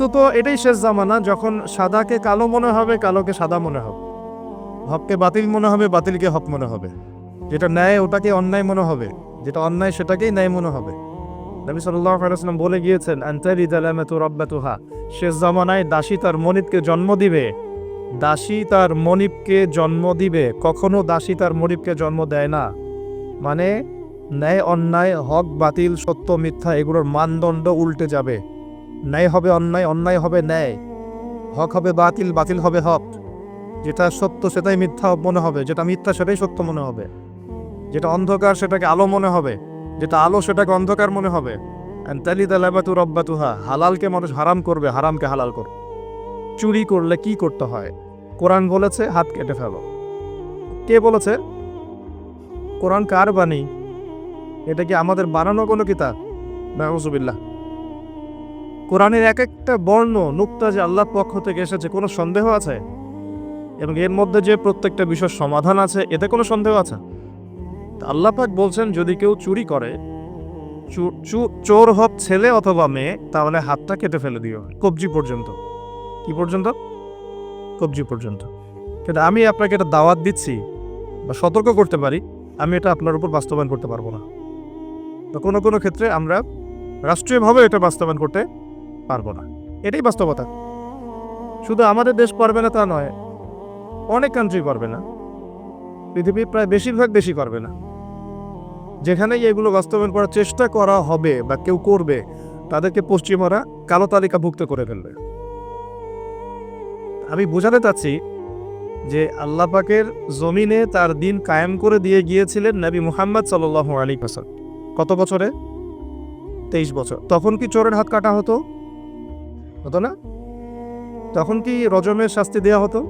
বস্তুত এটাই শেষ জামানা, যখন সাদাকে কালো মনে হবে, কালোকে সাদা মনে হবে। হককে বাতিল মনে হবে, বাতিলকে হক মনে হবে। যেটা ন্যায়, ওটাকে অন্যায় মনে হবে। যেটা অন্যায়, সেটাকেই ন্যায় মনে হবে। নবী আলাইসাল্লাম বলে গিয়েছেন শেষ জামানায় দাসী তার মনিবকে জন্ম দিবে। দাসী তার মনিবকে জন্ম দিবে। কখনো দাসী তার মনিবকে জন্ম দেয় না। মানে ন্যায়, অন্যায়, হক, বাতিল, সত্য, মিথ্যা, এগুলোর মানদণ্ড উল্টে যাবে। ন্যায় হবে অন্যায় অন্যায় হবে ন্যায়। হক হবে বাতিল বাতিল হবে হক। যেটা সত্য সেটাই মিথ্যা মনে হবে, যেটা মিথ্যা সেটাই সত্য মনে হবে। যেটা অন্ধকার সেটাকে আলো মনে হবে, যেটা আলো সেটাকে অন্ধকার মনে হবে। তালিদা লাবাতু রব্বাতুহা হালালকে মানুষ হারাম করবে, হারামকে হালাল করবে। চুরি করলে কি করতে হয়? কোরআন বলেছে, হাত কেটে ফেলো। কে বলেছে? কোরআন কার বাণী? এটা কি আমাদের বানানো কোনো কিতাব? নাউজুবিল্লাহ। কোরআনের এক একটা বর্ণ নুক্তা যে আল্লাহর পক্ষ থেকে এসেছে, কোনো সন্দেহ আছে? এবং এর মধ্যে যে প্রত্যেকটা বিষয় সমাধান আছে, এতে কোনো সন্দেহ আছে? আল্লাহ পাক বলছেন, যদি কেউ চুরি করে চোর হোক ছেলে অথবা মেয়ে, তাহলে হাতটা কেটে ফেলে দিও, কবজি পর্যন্ত। কি পর্যন্ত? কবজি পর্যন্ত। কিন্তু আমি আপনাকে এটা দাওয়াত দিচ্ছি, বা সতর্ক করতে পারি, আমি এটা আপনার উপর বাস্তবায়ন করতে পারব না। তো কোনো কোনো ক্ষেত্রে আমরা রাষ্ট্রীয়ভাবে এটা বাস্তবায়ন করতে পারব না। এটাই বাস্তবতা। শুধু আমাদের দেশ পারবে না তা নয়, অনেক কান্ট্রি পারবে না। পৃথিবীর প্রায় বেশিরভাগ দেশই করবে না। যেখানেই এগুলো বাস্তবায়ন করার চেষ্টা করা হবে বা কেউ করবে, তাদেরকে পশ্চিমারা কালো তালিকাভুক্ত করে ফেলবে। আমি বোঝাতে চাচ্ছি যে আল্লাহ পাকের জমিনে তার দিন কায়েম করে দিয়ে গিয়েছিলেন নবী মুহাম্মদ সাল আলী হাসান কত বছরে? তেইশ বছর। তখন কি চোরের হাত কাটা হতো? হতো না? তখন কি রজমের শাস্তি দেওয়া হতো?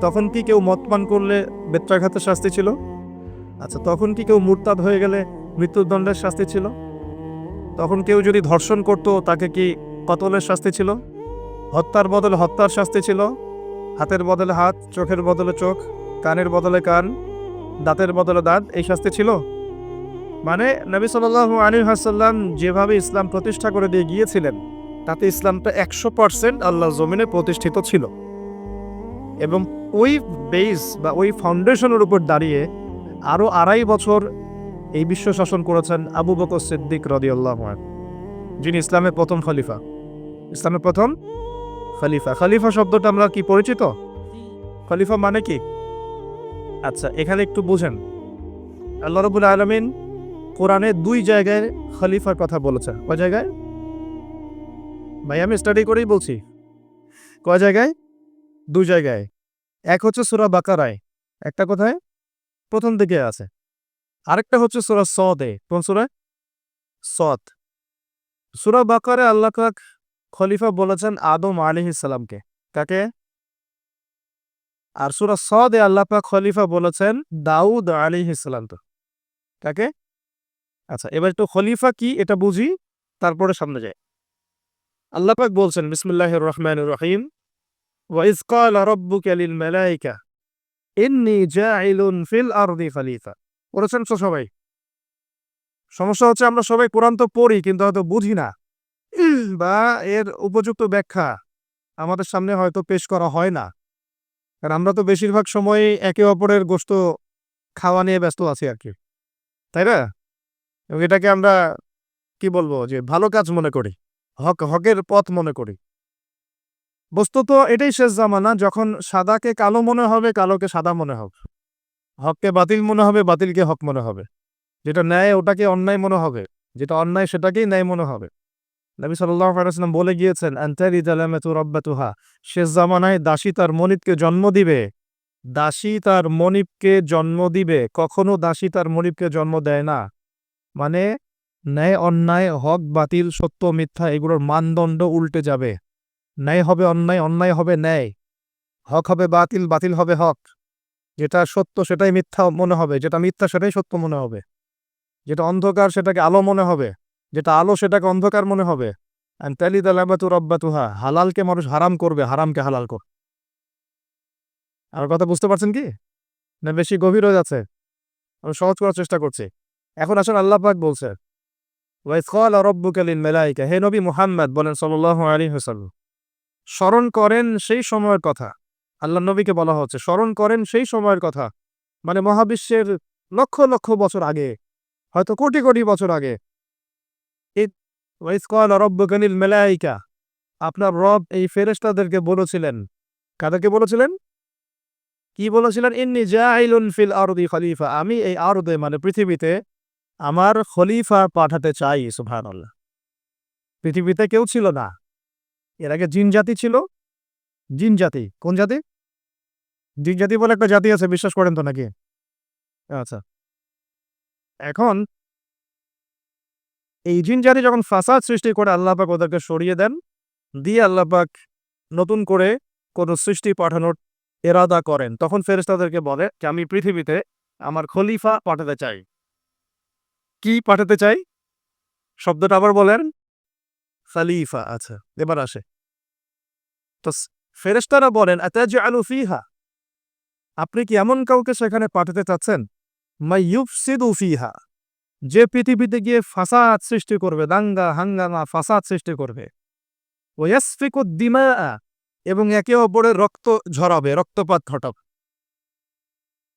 তখন কি কেউ মদ পান করলে বেত্রাঘাতের শাস্তি ছিল? আচ্ছা তখন কি কেউ মুরতাদ হয়ে গেলে মৃত্যুদণ্ডের শাস্তি ছিল? তখন কেউ যদি ধর্ষণ করত, তাকে কি কতলের শাস্তি ছিল? হত্যার বদলে হত্যার শাস্তি ছিল? হাতের বদলে হাত, চোখের বদলে চোখ, কানের বদলে কান, দাঁতের বদলে দাঁত, এই শাস্তি ছিল? মানে নবী সাল্লাহ আলী হাসাল্লাম যেভাবে ইসলাম প্রতিষ্ঠা করে দিয়ে গিয়েছিলেন তাতে ইসলামটা একশো পার্সেন্ট আল্লাহ জমিনে প্রতিষ্ঠিত ছিল। এবং ওই বেস বা ওই ফাউন্ডেশনের উপর দাঁড়িয়ে আরও আড়াই বছর এই বিশ্ব শাসন করেছেন আবু বকর সিদ্দিক রদিউল্লাহ যিনি ইসলামের প্রথম খলিফা। ইসলামের প্রথম খলিফা। খলিফা শব্দটা আমরা কি পরিচিত? খলিফা মানে কি? আচ্ছা এখানে একটু বুঝেন। আল্লাহ রবুল আলমিন কোরআনে দুই জায়গায় খলিফার কথা বলেছেন। ওই জায়গায়? ভাই, আমি স্টাডি করেই বলছি। কয় জায়গায়? দুই জায়গায়। এক হচ্ছে সুরা বাকারায়। একটা কোথায়? প্রথম দিকে আছে। আরেকটা হচ্ছে সুরা সদে কোন সুরা? সদ সুরা বাকারে আল্লাহ কাক খলিফা বলেছেন আদম আলী ইসালামকে কাকে? আর সুরা সদে আল্লাহ পাক খলিফা বলেছেন দাউদ আলী ইসলাম তো। কাকে? আচ্ছা এবার একটু খলিফা কি? এটা বুঝি, তারপরে সামনে যাই। আল্লাহ পাক বলছেন বিসমুল্লাহ রহমান রহিম। ওয়াইজ কাল রব্বুক লিল মালাইকা, ইন্নি জাইলুন ফিল আরদি খলিফা। পড়েছেন তো সবাই। সমস্যা হচ্ছে আমরা সবাই কোরআন তো পড়ি, কিন্তু হয়তো বুঝি না। বা এর উপযুক্ত ব্যাখ্যা আমাদের সামনে হয়তো পেশ করা হয় না। কারণ আমরা তো বেশিরভাগ সময় একে অপরের গোস্ত খাওয়া নিয়ে ব্যস্ত আছি আর কি। তাই না? এবং এটাকে আমরা কি বলব? যে ভালো কাজ মনে করি। হক, হকের পথ মনে করি। বস্তুত এটাই শেষ জামানা, যখন সাদাকে কালো মনে হবে, কালোকে সাদা মনে হবে। হককে বাতিল মনে হবে, বাতিলকে হক মনে হবে। যেটা ন্যায়, ওটাকে অন্যায় মনে হবে। যেটা অন্যায়, সেটাকেই ন্যায় মনে হবে। নবী আলাইসাল্লাম বলে গিয়েছেন, আন্তারি রব্বাতুহা। শেষ জামানায় দাসী তার মনিবকে জন্ম দিবে। দাসী তার মনিবকে জন্ম দিবে। কখনো দাসী তার মনিবকে জন্ম দেয় না। মানে ন্যায় অন্যায় হক, বাতিল, সত্য, মিথ্যা এগুলোর মানদণ্ড উল্টে যাবে। ন্যায় হবে অন্যায় অন্যায় হবে ন্যায়। হক হবে বাতিল বাতিল হবে হক। যেটা সত্য সেটাই মিথ্যা মনে হবে, যেটা মিথ্যা সেটাই সত্য মনে হবে। যেটা অন্ধকার সেটাকে আলো মনে হবে, যেটা আলো সেটাকে অন্ধকার মনে হবে। অ্যান্ড তালি দালাবাতু রব্বাতুহা, হালালকে মানুষ হারাম করবে, হারামকে হালাল কর। আর কথা বুঝতে পারছেন কি? না, বেশি গভীর হয়ে যাচ্ছে। আমি সহজ করার চেষ্টা করছি। এখন আসলে আল্লাহ পাক বলছে হে নবী মুহাম্মদ বলেন সাল্লাল্লাহু আলী ওয়াসাল্লাম, স্মরণ করেন সেই সময়ের কথা। আল্লাহ নবীকে বলা হচ্ছে, স্মরণ করেন সেই সময়ের কথা। মানে মহাবিশ্বের লক্ষ লক্ষ বছর আগে, হয়তো কোটি কোটি বছর আগে। রব্বুকালিল মেলাইকা, আপনার রব এই ফেরেশতাদেরকে বলেছিলেন। কাদেরকে বলেছিলেন? কি বলেছিলেন? ইন্নি জাইলুন ফিল আরদি খলিফা আমি এই আরদে মানে পৃথিবীতে আমার খলিফা পাঠাতে চাই, সুবহানাল্লাহ। পৃথিবীতে কেউ ছিল না। এর আগে জিন জাতি ছিল। জিন জাতি। কোন জাতি? জিন জাতি বলে একটা জাতি আছে, বিশ্বাস করেন তো নাকি? আচ্ছা। এখন এই জিন জাতি যখন ফাসাদ সৃষ্টি করে আল্লাপাক ওদেরকে সরিয়ে দেন, দিয়ে আল্লাপাক নতুন করে কোনো সৃষ্টি পাঠানোর এরাদা করেন। তখন ফেরেশতাদেরকে বলে যে, আমি পৃথিবীতে আমার খলিফা পাঠাতে চাই। কি পাঠাতে চাই? শব্দটা আবার বলেন। খালিফা আচ্ছা এবার আসে। তো ফেরেশতারা বলেন, আতাজআলু ফিহা? আপনি কি এমন কাউকে সেখানে পাঠাতে চাচ্ছেন? মাই ইউফসিদু ফিহা। যে পৃথিবীতে গিয়ে ফাসাদ সৃষ্টি করবে, দাঙ্গা, হাঙ্গামা, ফাসাদ সৃষ্টি করবে। ওয়াসফিকু দিমা এবং একে অপরের রক্ত ঝরাবে, রক্তপাত ঘটাবে।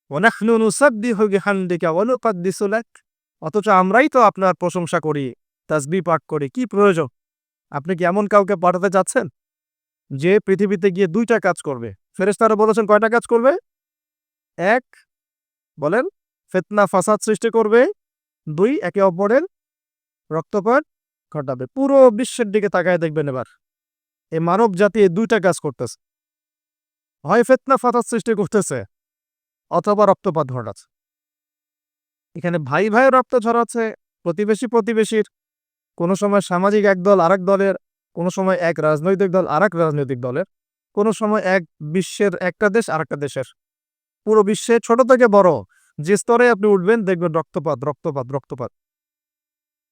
ওনাহনু নুসাব্বিহু বিহামদিকা ওয়া নুকাদ্দিসু লাক। অথচ আমরাই তো আপনার প্রশংসা করি তাসবি পাঠ করি, কি প্রয়োজন? আপনি কি এমন কাউকে পাঠাতে চাচ্ছেন? যে পৃথিবীতে গিয়ে দুইটা কাজ করবে। ফেরেশতারা বলেছেন, কয়টা কাজ করবে? এক, বলেন, ফিতনা ফাসাদ সৃষ্টি করবে। দুই, একে অপরের রক্তপাত ঘটাবে। পুরো বিশ্বের দিকে তাকায় দেখবেন এবার। এই মানব জাতি এই দুইটা কাজ করতেছে। হয় ফেতনা ফাসাদ সৃষ্টি করতেছে, অথবা রক্তপাত ঘটাচ্ছে। এখানে ভাই ভাই রক্ত ছড়াচ্ছে, প্রতিবেশী প্রতিবেশীর। কোনো সময় সামাজিক এক দল আরেক দলের, কোনো সময় এক রাজনৈতিক দল আরেক রাজনৈতিক দলের, কোনো সময় এক বিশ্বের একটা দেশ আরেকটা দেশের। পুরো বিশ্বে ছোট থেকে বড়, যে স্তরে আপনি উঠবেন দেখবেন রক্তপাত রক্তপাত রক্তপাত।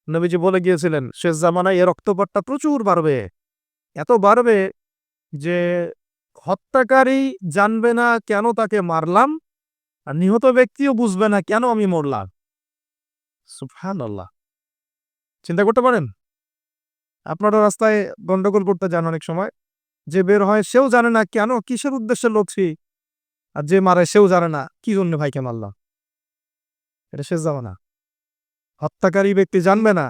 নবীজি বলে গিয়েছিলেন, শেষ জামানায় এ রক্তপাতটা প্রচুর বাড়বে। এত বাড়বে যে হত্যাকারী জানবে না কেন তাকে মারলাম আর নিহত ব্যক্তিও বুঝবে না কেন আমি মরলাম। সুফহান আল্লাহ চিন্তা করতে পারেন? আপনারা রাস্তায় গন্ডগোল করতে যান অনেক সময়। যে বের হয় সেও জানে না কেন কিসের উদ্দেশ্যে লড়ছি। আর যে মারে সেও জানে না, কি জন্য ভাইকে মারলাম? এটা শেষ যাবে না হত্যাকারী ব্যক্তি জানবে না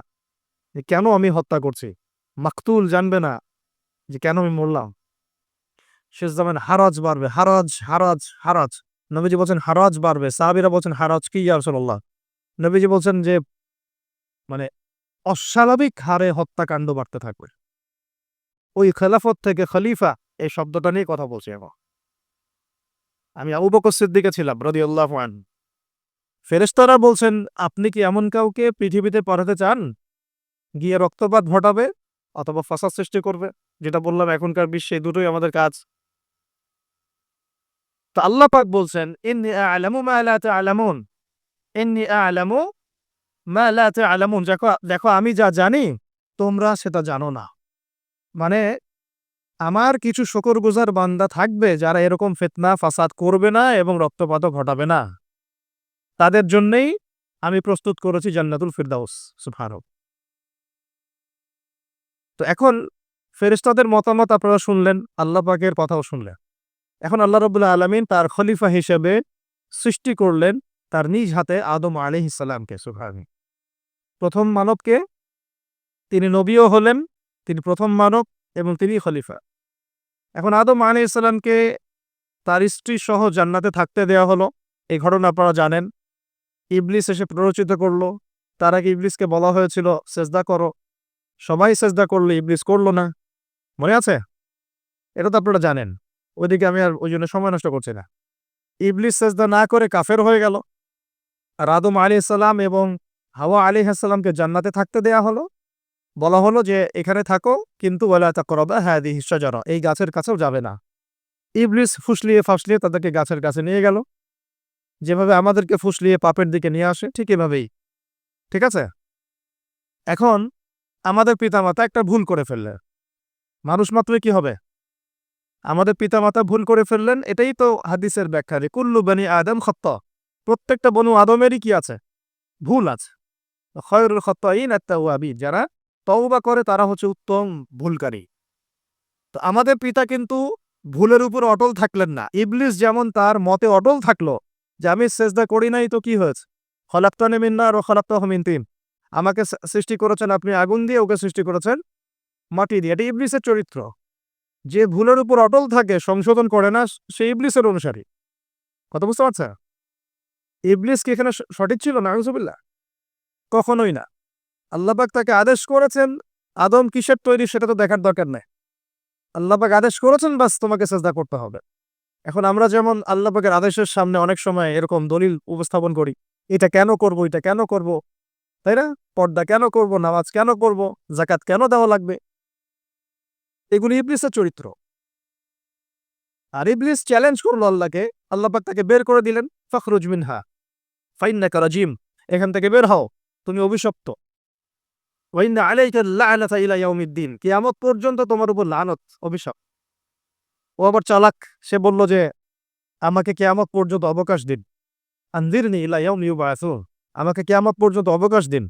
যে কেন আমি হত্যা করছি। মাকতুল জানবে না যে কেন আমি মরলাম। শেষ যাবেন হারাজ বাড়বে, হারাজ হারাজ হারাজ। নবীজি বলছেন, হারাজ বাড়বে। সাহাবিরা বলছেন, হারাজ কি ইয়া রাসূলুল্লাহ? নবীজি বলছেন যে মানে অস্বাভাবিক হারে হত্যাকাণ্ড বাড়তে থাকবে। ওই খেলাফত থেকে খলিফা, এই শব্দটা নিয়ে কথা বলছি এখন। আমি আবু বকর সিদ্দিকে ছিলাম, রাদিয়াল্লাহু আন ফেরেশতারা বলছেন, আপনি কি এমন কাউকে পৃথিবীতে পাঠাতে চান? গিয়ে রক্তপাত ঘটাবে অথবা ফাসাদ সৃষ্টি করবে? যেটা বললাম, এখনকার বিশ্বে দুটোই আমাদের কাজ। তো আল্লাহ পাক বলছেন, ইন্নি আ'লামু মা লা তা'লামুন। ইন্নি আ'লামু মা লা তা'লামুন। দেখো দেখো, আমি যা জানি, তোমরা সেটা জানো না। মানে আমার কিছু শুকরগুজার বান্দা থাকবে যারা এরকম ফেতনা, ফাসাদ করবে না এবং রক্তপাতও ঘটাবে না। তাদের জন্যই আমি প্রস্তুত করেছি জান্নাতুল ফিরদাউস সুবহানাহু তো এখন ফেরেশতাদের মতামত আপনারা শুনলেন, আল্লাহ পাকের কথাও শুনলেন। এখন আল্লাহ রবুল্লাহ আলমিন তার খলিফা হিসেবে সৃষ্টি করলেন তার নিজ হাতে আদম আলিহিসাল্লামকে সুবহানি প্রথম মানবকে তিনি নবীও হলেন, তিনি প্রথম মানব এবং তিনি খলিফা। এখন আদম আলি ইসলামকে তার স্ত্রী সহ জান্নাতে থাকতে দেয়া হলো। এই ঘটনা আপনারা জানেন। ইবলিস এসে প্ররোচিত করল। তার আগে ইবলিসকে বলা হয়েছিল, সেজদা করো। সবাই সেজদা করল ইবলিস করল না। মনে আছে? এটা তো আপনারা জানেন। ওইদিকে আমি আর ওই জন্য সময় নষ্ট করছি না। ইবলিস সেজদা না করে কাফের হয়ে গেল। আর আদম আলী এবং হাওয়া আলী হাসাল্লামকে জান্নাতে থাকতে দেয়া হলো। বলা হলো যে, এখানে থাকো, কিন্তু ওলা তা করবা হ্যাঁ দি হিসা জড় এই গাছের কাছেও যাবে না। ইবলিস ফুসলিয়ে ফাসলিয়ে তাদেরকে গাছের কাছে নিয়ে গেল। যেভাবে আমাদেরকে ফুসলিয়ে পাপের দিকে নিয়ে আসে, ঠিক এভাবেই। ঠিক আছে? এখন আমাদের পিতামাতা একটা ভুল করে ফেললে মানুষ মাত্রই কি হবে? আমাদের পিতামাতা ভুল করে ফেললেন, এটাই তো হাদিসের ব্যাখ্যা রে কুল্লু বানি আদম খত্ত। প্রত্যেকটা বনু আদমেরই কি আছে? ভুল আছে। খয়রুল খত্তাইন আত্তাওয়াবিন যারা তওবা করে তারা হচ্ছে উত্তম ভুলকারী। তো আমাদের পিতা কিন্তু ভুলের উপর অটল থাকলেন না। ইবলিস যেমন তার মতে অটল থাকল যে আমি সেজদা করি নাই তো কি হয়েছে? খলাপ্তানে মিন্নার ও খলাপ্তাহ মিন তিন। আমাকে সৃষ্টি করেছেন আপনি আগুন দিয়ে, ওকে সৃষ্টি করেছেন মাটি দিয়ে। এটা ইবলিসের চরিত্র। যে ভুলের উপর অটল থাকে, সংশোধন করে না, সে ইবলিসের অনুসারী। কথা বুঝতে পারছে? ইবলিস কি এখানে সঠিক ছিল না? আউজুবিল্লাহ কখনোই না। আল্লাপাক তাকে আদেশ করেছেন, আদম কিসের তৈরি সেটা তো দেখার দরকার নেই। আল্লাপাক আদেশ করেছেন, বাস তোমাকে চেষ্টা করতে হবে। এখন আমরা যেমন আল্লাপাকের আদেশের সামনে অনেক সময় এরকম দলিল উপস্থাপন করি, এটা কেন করব, এটা কেন করব, তাই না? পর্দা কেন করব, নামাজ কেন করব জাকাত কেন দেওয়া লাগবে? এগুলি ইবলিসের চরিত্র। আর ইবলিস চ্যালেঞ্জ করল আল্লাহকে আল্লাপাক তাকে বের করে দিলেন, ফখরুজ মিনহা, ফাইন্নাকা রাজিম, এখান থেকে বের হও, তুমি অভিশপ্ত। ওয়াইন্না আলাইকা ইয়াউমিদ্দিন, কিয়ামত পর্যন্ত তোমার উপর লানত, অভিশাপ। ও আবার চালাক, সে বলল যে, আমাকে কিয়ামত পর্যন্ত অবকাশ দিন। আনজিরনি ইলা ইয়াউমি ইউবাসুন আমাকে কিয়ামত পর্যন্ত অবকাশ দিন।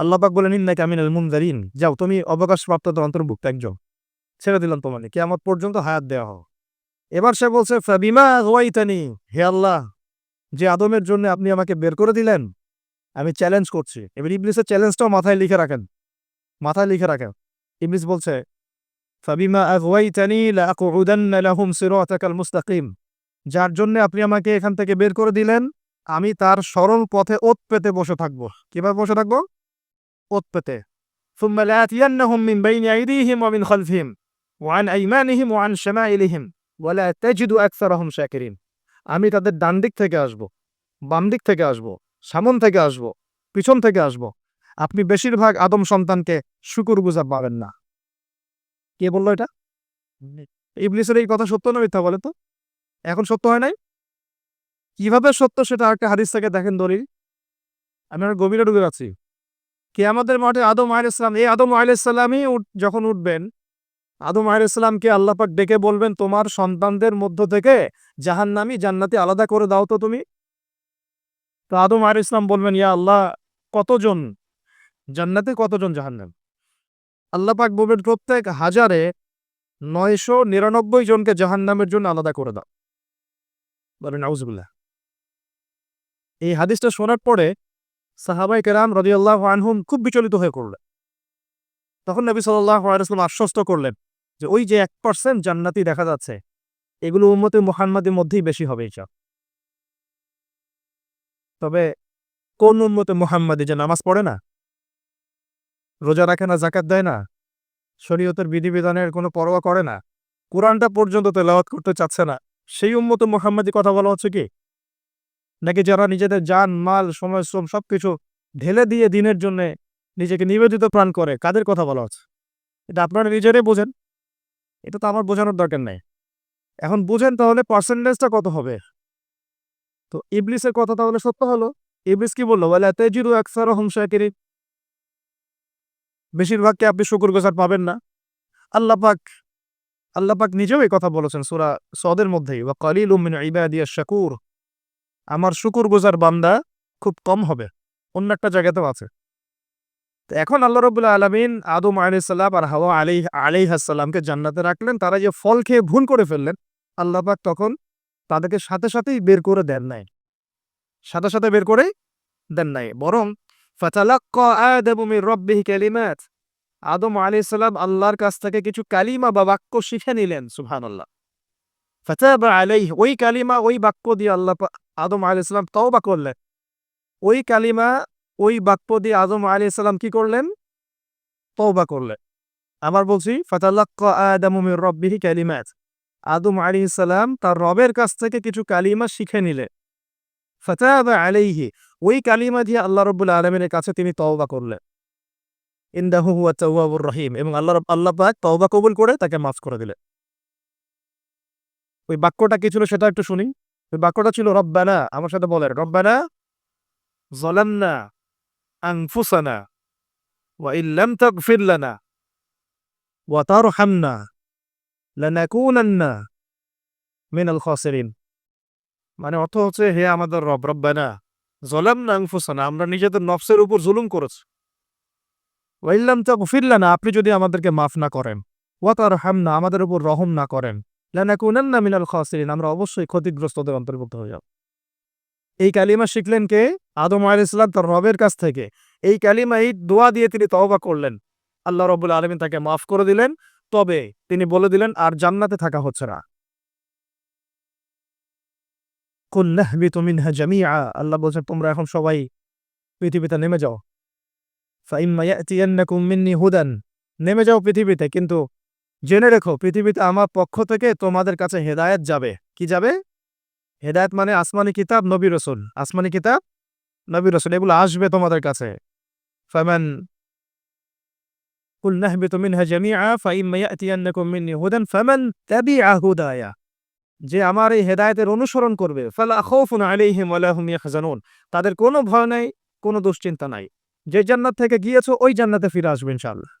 আল্লাহ পাক বলেন, ইন্নাকা মিনাল মুনজারিন, যাও, তুমি অবকাশ অবকাশপ্রাপ্তদের অন্তর্ভুক্ত একজন। ছেড়ে দিলাম তোমাকে কিয়ামত পর্যন্ত হায়াত দেওয়া হোক এবার সে বলছে ফাবিমা ওয়াইতানি হে আল্লাহ যে আদমের জন্য আপনি আমাকে বের করে দিলেন আমি চ্যালেঞ্জ করছি এবার ইবলিসের চ্যালেঞ্জটাও মাথায় লিখে রাখেন মাথায় লিখে রাখেন ইবলিস বলছে ফাবিমা আগওয়াইতানি লাআকুউদান্না লাহুম সিরাতাকাল মুস্তাকিম যার জন্য আপনি আমাকে এখান থেকে বের করে দিলেন আমি তার সরল পথে ওত পেতে বসে থাকবো কিভাবে বসে থাকবো ওত পেতে ثم لآتينهم من بين أيديهم ومن خلفهم ওয়ান আইমানিহিম ওয়ান শ্যামা ইলিহিম বলে তেজিদু আকসারহম শাকিরিন আমি তাদের ডান দিক থেকে আসব, বাম দিক থেকে আসব, সামন থেকে আসব, পিছন থেকে আসব। আপনি বেশিরভাগ আদম সন্তানকে শুকুর বুঝা পাবেন না। কে বলল এটা? ইবলিসের এই কথা সত্য না মিথ্যা বলে তো? এখন সত্য হয় নাই? কীভাবে সত্য সেটা একটা হাদিস থেকে দেখেন দলিল? আমি আর গভীরে ডুবে আছি। কে আমাদের মাঠে আদম আহ ইসলাম এই আদম আহ ইসলামই যখন উঠবেন আদম আহ ইসলামকে আল্লাপাক ডেকে বলবেন, তোমার সন্তানদের মধ্য থেকে জাহান্নামি জান্নাতি আলাদা করে দাও তো তুমি। তো আদম আহ ইসলাম বলবেন, ইয়া আল্লাহ, কতজন জান্নাতে কতজন জাহান্নাম? আল্লাহ পাক বলবেন, প্রত্যেক হাজারে নয়শো নিরানব্বই জনকে জাহান্নামের জন্য আলাদা করে দাও। বলেন, নাউজুবিল্লাহ। এই হাদিসটা শোনার পরে সাহাবাই কেরাম রদিয়াল্লাহ আনহুম খুব বিচলিত হয়ে করলেন তখন নবী সাল্লাহ আলাইসলাম আশ্বস্ত করলেন যে ওই যে এক পার্সেন্ট জান্নাতি দেখা যাচ্ছে, এগুলো উম্মতে মোহাম্মদের মধ্যেই বেশি হবে এইসব তবে কোন উম্মতে মোহাম্মদী যে নামাজ পড়ে না? রোজা রাখে না জাকাত দেয় না? শরীয়তের বিধিবিধানের কোনো পরোয়া করে না? কোরআনটা পর্যন্ত তেলাওয়াত করতে চাচ্ছে না? সেই উম্মত মোহাম্মদী কথা বলা হচ্ছে কি? নাকি যারা নিজেদের যান মাল, সময়, শ্রম সবকিছু ঢেলে দিয়ে দিনের জন্যে নিজেকে নিবেদিত প্রাণ করে, কাদের কথা বলা হচ্ছে? এটা আপনারা নিজেরাই বোঝেন। এটা তো আমার বোঝানোর দরকার নাই। এখন বুঝেন তাহলে পার্সেন্টেজটা কত হবে? তো ইবলিসের কথা তাহলে সত্য হলো? ইবলিস কি বলল? বলে তেজিরু একসার হমশাকিরি বেশিরভাগকে আপনি শুকুর গোজার পাবেন না। আল্লাহ পাক আল্লাহ পাক নিজেও এই কথা বলেছেন সুরা সদের মধ্যেই বা কালিল উমিন ইবাদিয়া শাকুর আমার শুকুর গোজার বান্দা খুব কম হবে। অন্য একটা জায়গাতেও আছে। এখন আল্লাহ রবুল্লা আলমিন আদম আলাইসাল্লাম আর হাওয়া আলি আলিহাসাল্লামকে জান্নাতে রাখলেন। তারা যে ফল খেয়ে ভুল করে ফেললেন, আল্লাহ পাক তখন তাদেরকে সাথে সাথেই বের করে দেন নাই। সাথে সাথে বের করে দেন নাই। বরং কালিমাত। আদম আলাইহিস সালাম আল্লাহর কাছ থেকে কিছু কালিমা বা বাক্য শিখে নিলেন, সুবহানাল্লাহ। ফাতাবা আলাইহি, ওই কালিমা, ওই বাক্য দিয়ে আল্লাহ আদম আলাইহিস সালাম তওবা করলেন। ওই কালিমা ওই বাক্য দিয়ে আদম আলাইহিস সালাম কি করলেন? তওবা করলেন। আবার বলছি, ফাতালাক্কা আদামু রাব্বিহি কালিমাত। আদম আলাইহিস সালাম তার রবের কাছ থেকে কিছু কালিমা শিখে নিলেন। ফাতাবা আলাইহি, ওই কালিমা দিয়ে আল্লাহ রব্বুল আলমিনের কাছে তিনি তওবা করলেন। ইন্দাহু হুয়া তাওয়াবুর রহিম এবং আল্লাহ রব- আল্লাহ পাক তওবা কবুল করে তাকে মাফ করে দিলেন। ওই বাক্যটা কি ছিল সেটা একটু শুনি। ওই বাক্যটা ছিল, রব্বানা আমার সাথে বলেন, রব্বানা জলান্না আনফুসানা ওয়া ইল্লাম তাগফির লানা ওয়া তারহামনা লানাকুনান্না মিনাল খাসিরিন মানে অর্থ হচ্ছে, হে আমাদের রব, রব্বানা জলাম না আনফুসানা আমরা নিজেদের নফসের উপর জুলুম করেছি। ওয়াইল্লাম তাগফিরলানা আপনি যদি আমাদেরকে মাফ না করেন ওয়াতার হামনা আমাদের উপর রহম না করেন লানাকুনান্না মিনাল খাসিরিন আমরা অবশ্যই ক্ষতিগ্রস্তদের অন্তর্ভুক্ত হয়ে যাব। এই কালিমা শিখলেন কে? আদম আলাইহিস সালাম, তার রবের কাছ থেকে। এই কালিমা এই দোয়া দিয়ে তিনি তওবা করলেন। আল্লাহ রব্বুল আলমিন তাকে মাফ করে দিলেন। তবে তিনি বলে দিলেন, আর জান্নাতে থাকা হচ্ছে না। জামিআ। আল্লাহ বলছেন, তোমরা এখন সবাই পৃথিবীতে নেমে যাও। হুদান। নেমে যাও পৃথিবীতে, কিন্তু জেনে রেখো, পৃথিবীতে আমার পক্ষ থেকে তোমাদের কাছে হেদায়েত যাবে। কি যাবে? হেদায়েত মানে আসমানি কিতাব নবী রসুল আসমানি কিতাব নবী রসুল এগুলো আসবে তোমাদের কাছে ফামান قل نهبط منها جميعا فإما يأتينكم مني هدى فمن تبع هدايا যে আমার এই হেদায়েতের অনুসরণ করবে ফালা খাউফুন আলাইহিম ওয়ালা হুম ইয়াহজানুন তাদের কোনো ভয় নাই কোনো দুশ্চিন্তা নাই যে জান্নাত থেকে গিয়েছো ওই জান্নাতে ফিরে আসবে ইনশাআল্লাহ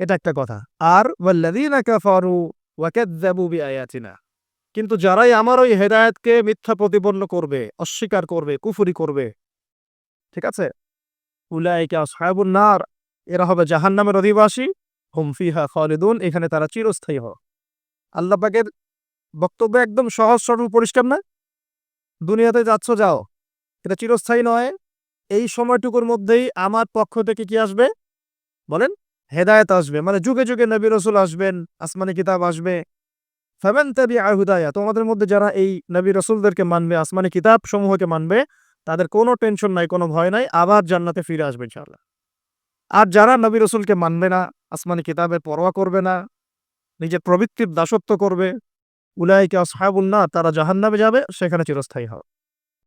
এটা একটা কথা আর ওয়াল্লাযীনা কাফারু ওয়া কাযযাবু বিআয়াতিনা কিন্তু যারাই আমার ওই হেদায়েতকে মিথ্যা প্রতিপন্ন করবে, অস্বীকার করবে, কুফুরি করবে, ঠিক আছে? নার, এরা হবে জাহান্নামের অধিবাসী, হুম ফিহা খালিদুন, এখানে তারা চিরস্থায়ী হবে। আল্লাহ পাকের বক্তব্য একদম সহজ, সরল, পরিষ্কার না? দুনিয়াতে যাচ্ছ, যাও। এটা চিরস্থায়ী নয়। এই সময়টুকুর মধ্যেই আমার পক্ষ থেকে কি আসবে? বলেন, হেদায়েত আসবে। মানে যুগে যুগে নবী রসুল আসবেন, আসমানি কিতাব আসবে ফেমেন তাবি আহুদায়া তোমাদের মধ্যে যারা এই নবী রসুলদেরকে মানবে, আসমানি কিতাব সমূহকে মানবে, তাদের কোনো টেনশন নাই, কোনো ভয় নাই, আবার জান্নাতে ফিরে আসবে ইনশাআল্লাহ। আর যারা নবী রসুলকে মানবে না, আসমানি কিতাবের পরোয়া করবে না, নিজের প্রবৃত্তির দাসত্ব করবে, উলাইকে আসহাবুল না তারা জাহান্নাবে যাবে, সেখানে চিরস্থায়ী হবে।